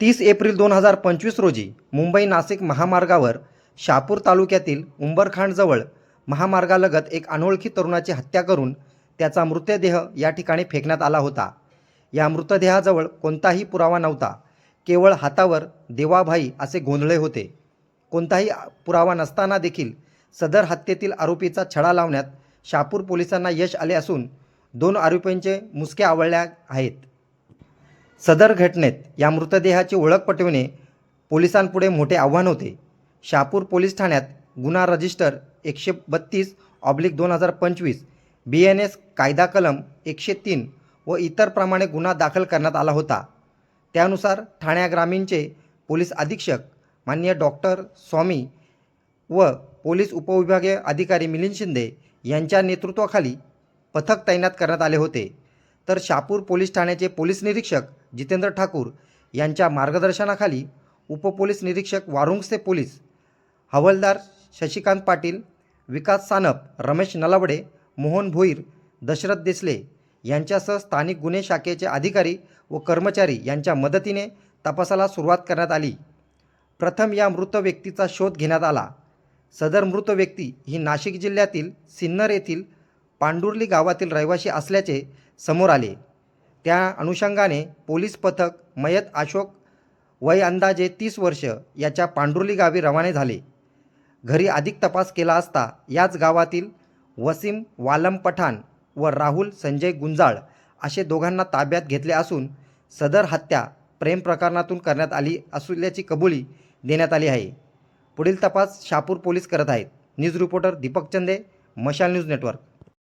तीस एप्रिल दोन हजार पंचवीस रोजी मुंबई नाशिक महामार्गावर शापूर तालुक्यातील उंबरखांडजवळ महामार्गालगत एक अनोळखी तरुणाची हत्या करून त्याचा मृतदेह या ठिकाणी फेकण्यात आला होता. या मृतदेहाजवळ कोणताही पुरावा नव्हता. केवळ हातावर देवाभाई असे गोंधळे होते. कोणताही पुरावा नसताना देखील सदर हत्येतील आरोपीचा छडा लावण्यात शापूर पोलिसांना यश आले असून दोन आरोपींचे मुसके आवळल्या आहेत. सदर घटनेत या मृतदेहाची ओळख पटविणे पोलिसांपुढे मोठे आव्हान होते. शहापूर पोलीस ठाण्यात गुन्हा रजिस्टर एकशे बत्तीस ऑब्लिक दोन हजार पंचवीस बी एन एस कायदा कलम एकशे तीन व इतर प्रमाणे गुन्हा दाखल करण्यात आला होता. त्यानुसार ठाण्या ग्रामीणचे पोलीस अधीक्षक माननीय डॉक्टर स्वामी व पोलीस उपविभागीय अधिकारी मिलिंद शिंदे यांच्या नेतृत्वाखाली पथक तैनात करण्यात आले होते. तर शापूर पोलीस ठाण्याचे पोलीस निरीक्षक जितेंद्र ठाकूर यांच्या मार्गदर्शनाखाली उपपोलीस निरीक्षक वारुंगसे पोलीस हवलदार शशिकांत पाटील विकास सानप रमेश नलावडे मोहन भोईर दशरथ देसले यांच्यासह स्थानिक गुन्हे शाखेचे अधिकारी व कर्मचारी यांच्या मदतीने तपासाला सुरुवात करण्यात आली. प्रथम या मृत व्यक्तीचा शोध घेण्यात आला. सदर मृत व्यक्ती ही नाशिक जिल्ह्यातील सिन्नर येथील पांडुर्ली गावातील रहिवासी असल्याचे समोर आले. त्या अनुषंगाने पोलीस पथक मयत अशोक वय अंदाजे तीस वर्ष याच्या पांडुर्ली गावी रवाने झाले. घरी अधिक तपास केला असता याच गावातील वसीम वालम पठाण व राहुल संजय गुंजाळ असे दोघांना ताब्यात घेतले असून सदर हत्या प्रेम प्रकरणातून करण्यात आली असल्याची कबुली देण्यात आली आहे. पुढील तपास शापूर पोलीस करत आहेत. न्यूज रिपोर्टर दीपक चंदे मशाल न्यूज नेटवर्क.